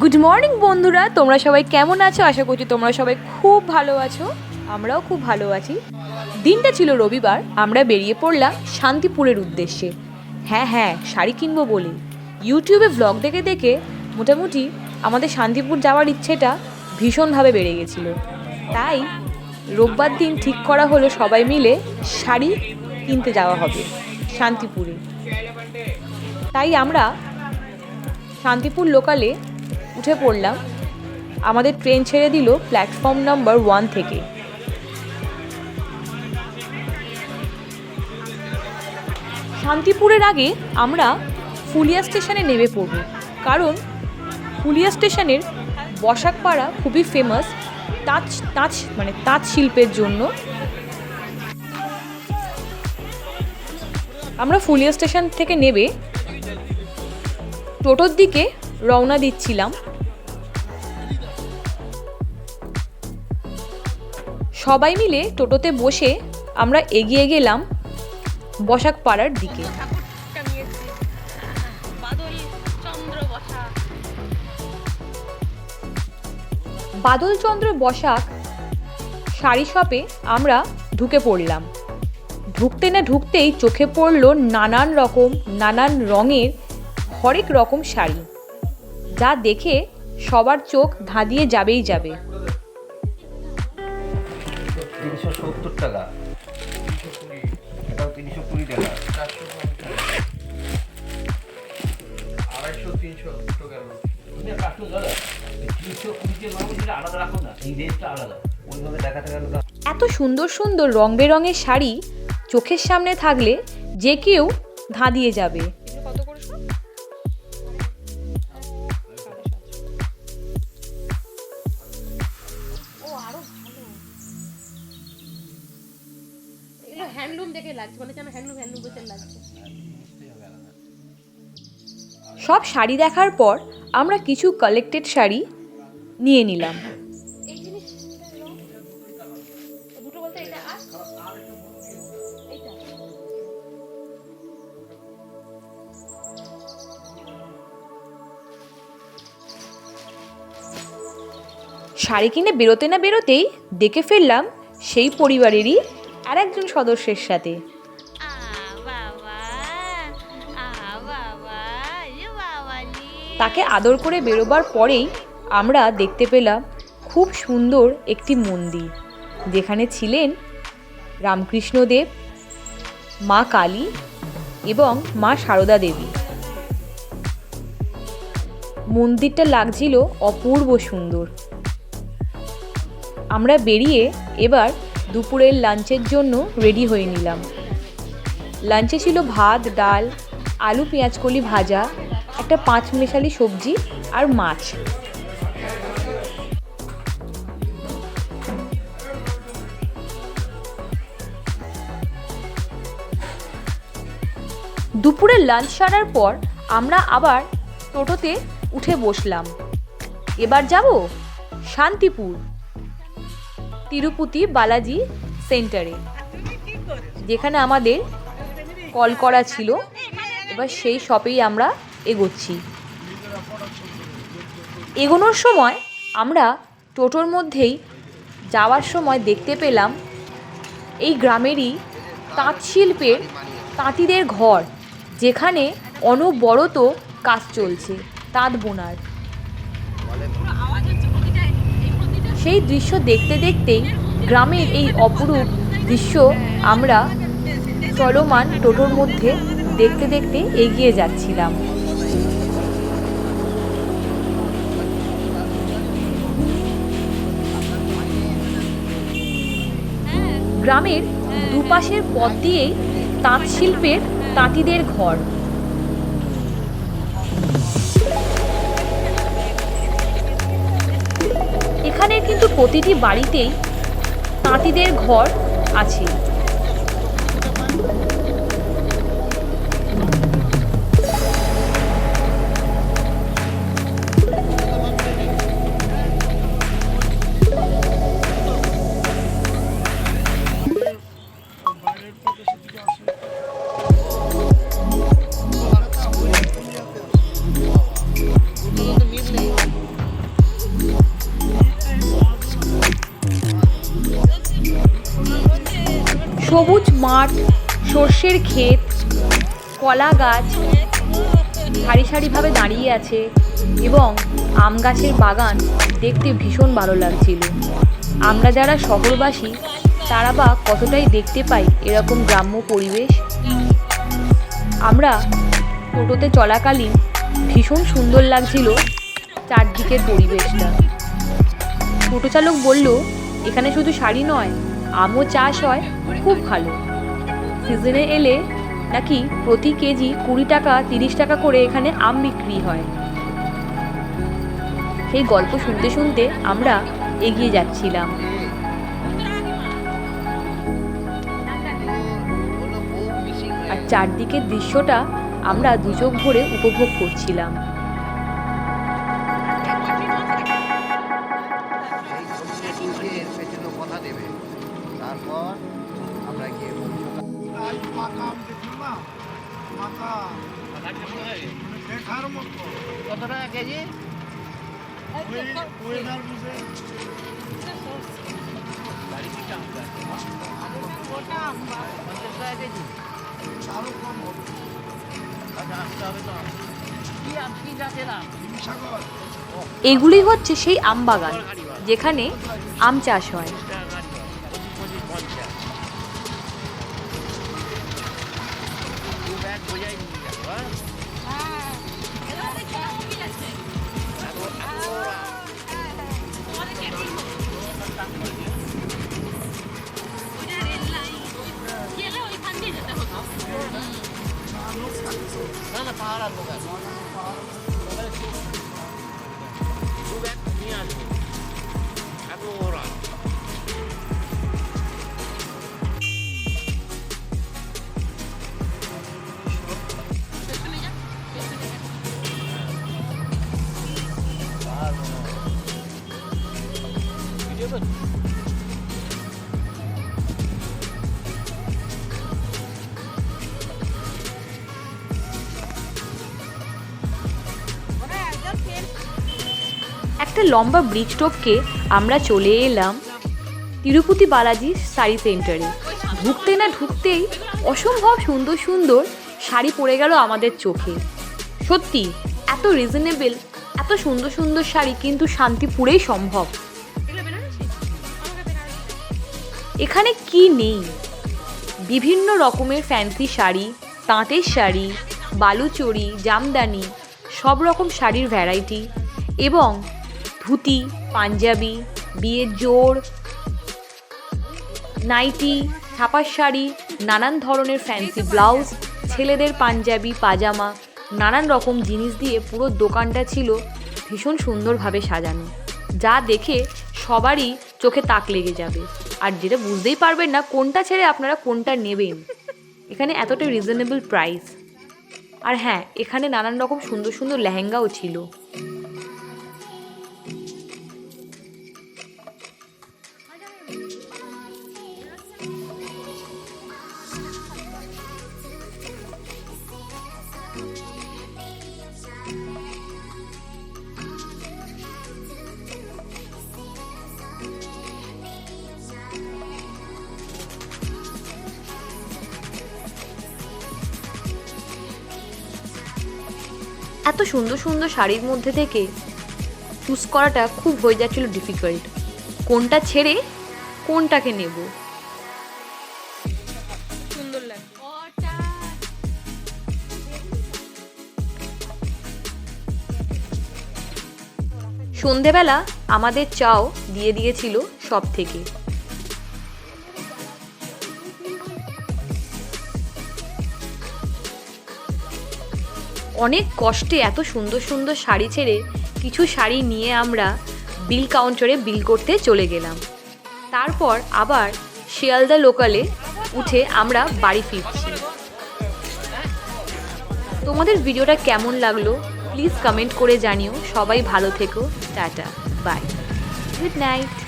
Good morning বন্ধুরা। তোমরা সবাই কেমন আছো? আশা করছি তোমরা সবাই খুব ভালো আছো। আমরাও খুব ভালো আছি। দিনটা ছিল রবিবার। আমরা বেরিয়ে পড়লাম শান্তিপুরের উদ্দেশ্যে। হ্যাঁ হ্যাঁ শাড়ি কিনবো বলে। ইউটিউবে ব্লগ দেখে দেখে মোটামুটি আমাদের শান্তিপুর যাওয়ার ইচ্ছেটা ভীষণভাবে বেড়ে গেছিল। তাই রোববার দিন ঠিক করা হলো সবাই মিলে শাড়ি কিনতে যাওয়া হবে শান্তিপুরে। তাই আমরা শান্তিপুর লোকালে উঠে পড়লাম। আমাদের ট্রেন ছেড়ে দিল প্ল্যাটফর্ম নাম্বার ওয়ান থেকে। শান্তিপুরের আগে আমরা ফুলিয়া স্টেশনে নেমে পড়ব। কারণ ফুলিয়া স্টেশনের বসাকপাড়া খুবই ফেমাস তাঁত তাঁত মানে তাঁত শিল্পের জন্য। আমরা ফুলিয়া স্টেশন থেকে নেবে টোটোর দিকে রওনা দিচ্ছিলাম। সবাই মিলে টোটোতে বসে আমরা এগিয়ে গেলাম বসাক পাড়ার দিকে বাদল চন্দ্র বাদলচন্দ্র বসাক শাড়ি শপে আমরা ঢুকে পড়লাম। ঢুকতে না ঢুকতেই চোখে পড়ল নানান রকম নানান রঙের হরেক রকম শাড়ি। যা দেখে সবার চোখ ধাঁধিয়ে যাবেই যাবে। তিনশো সত্তর টাকা। তিনশো কুড়ি টাকা। এত সুন্দর সুন্দর রং বেরঙের শাড়ি চোখের সামনে থাকলে যে কেউ ধাঁধিয়ে যাবে। যেন হ্যান্ডলুম হ্যান্ডলুম বসে লাগছে। সব শাড়ি দেখার পর আমরা কিছু কালেক্টেড শাড়ি নিয়ে নিলাম। শাড়ি কিনে বেরোতে না বেরোতেই দেখে ফেললাম সেই পরিবারেরই আর একজন সদস্যের সাথে। তাকে আদর করে বেরোবার পরেই আমরা দেখতে পেলাম খুব সুন্দর একটি মন্দির, যেখানে ছিলেন রামকৃষ্ণদেব, মা কালী এবং মা সারদা দেবী। মন্দিরটা লাগছিল অপূর্ব সুন্দর। আমরা বেরিয়ে এবার দুপুরের লাঞ্চের জন্য রেডি হয়ে নিলাম। লাঞ্চে ছিল ভাত, ডাল, আলু, পেঁয়াজকলি ভাজা একটা পাঁচ মেশালি সবজি আর মাছ। দুপুরের লাঞ্চ সারার পর আমরা আবার টোটোতে উঠে বসলাম। এবার যাব শান্তিপুর, তিরুপতি বালাজি সেন্টারে, যেখানে আমাদের কল করা ছিল। এবার সেই শপেই আমরা এগোচ্ছি। এগোনোর সময় আমরা টোটোর মধ্যেই যাওয়ার সময় দেখতে পেলাম এই গ্রামেরই তাঁত শিল্পের তাঁতিদের ঘর, যেখানে অনবরত কাজ চলছে, তাঁত বোনার। সেই দৃশ্য দেখতে দেখতেই গ্রামের এই অপরূপ দৃশ্য আমরা চলমান টোটোর মধ্যে দেখতে দেখতে এগিয়ে যাচ্ছিলাম। গ্রামের দুপাশের পথ দিয়েই তাঁত শিল্পের তাঁতিদের ঘর। এখানে কিন্তু প্রতিটি বাড়িতেই তাঁতিদের ঘর আছে। সবুজ মাঠ, সর্ষের ক্ষেত, কলা গাছ সারি সারিভাবে দাঁড়িয়ে আছে এবং আম গাছের বাগান দেখতে ভীষণ ভালো লাগছিল। আমরা যারা শহরবাসী, তারা বা কতটাই দেখতে পাই এরকম গ্রাম্য পরিবেশ? আমরা টোটোতে চলাকালীন ভীষণ সুন্দর লাগছিল চারদিকের পরিবেশটা। টোটো চালক বলল, এখানে শুধু শাড়ি নয় আমও চাষ হয়, খুব ভালো। সিজনে এলে নাকি প্রতি কেজি কুড়ি টাকা, তিরিশ টাকা করে এখানে আম বিক্রি হয়। সেই গল্প শুনতে শুনতে আমরা এগিয়ে যাচ্ছিলাম। আর চারদিকের দৃশ্যটা আমরা দুচোখ ভরে উপভোগ করছিলাম। কত টাকা কেজি পঞ্চাশ টাকা কেজি এগুলি হচ্ছে সেই আম বাগান যেখানে আম চাষ হয়। Goianinha, não é? একটা লম্বা ব্রিজ টপকে আমরা চলে এলাম তিরুপতি বালাজি শাড়ি সেন্টারে ঢুকতে না ঢুকতেই অসম্ভব সুন্দর সুন্দর শাড়ি পরে গেল আমাদের চোখে। সত্যি, এত রিজনেবল এত সুন্দর সুন্দর শাড়ি কিন্তু শান্তিপুরেই সম্ভব। এখানে কি নেই? বিভিন্ন রকমের ফ্যান্সি শাড়ি, তাঁতের শাড়ি বালুচড়ি জামদানি, সব রকম শাড়ির ভ্যারাইটি এবং ধুতি, পাঞ্জাবি, বিয়ের জোড় নাইটি, ছাপার শাড়ি, নানান ধরনের ফ্যান্সি ব্লাউজ ছেলেদের পাঞ্জাবি, পাজামা, নানান রকম জিনিস দিয়ে পুরো দোকানটা ছিল ভীষণ সুন্দরভাবে সাজানো। যা দেখে সবারই চোখে তাক লেগে যাবে। আর যেটা বুঝতেই পারবেন না, কোনটা ছেড়ে আপনারা কোনটা নেবেন। এখানে এতটা রিজনেবল প্রাইস আর হ্যাঁ এখানে নানান রকম সুন্দর সুন্দর লেহেঙ্গাও ছিল। এত সুন্দর সুন্দর শাড়ির মধ্যে থেকে চুজ করাটা খুব হয়ে যাচ্ছিল ডিফিকাল্ট কোনটা ছেড়ে কোনটাকে নেব? সুন্দর লাগে সন্ধেবেলা আমাদের চাও দিয়ে দিয়েছিল সব থেকে অনেক কষ্টে এত সুন্দর সুন্দর শাড়ি ছেড়ে কিছু শাড়ি নিয়ে আমরা বিল কাউন্টারে বিল করতে চলে গেলাম। তারপর আবার শিয়ালদা লোকালে উঠে আমরা বাড়ি ফিরছি। তোমাদের ভিডিওটা কেমন লাগল প্লিজ কমেন্ট করে জানিও। সবাই ভালো থেকো। টাটা। বাই। Good night.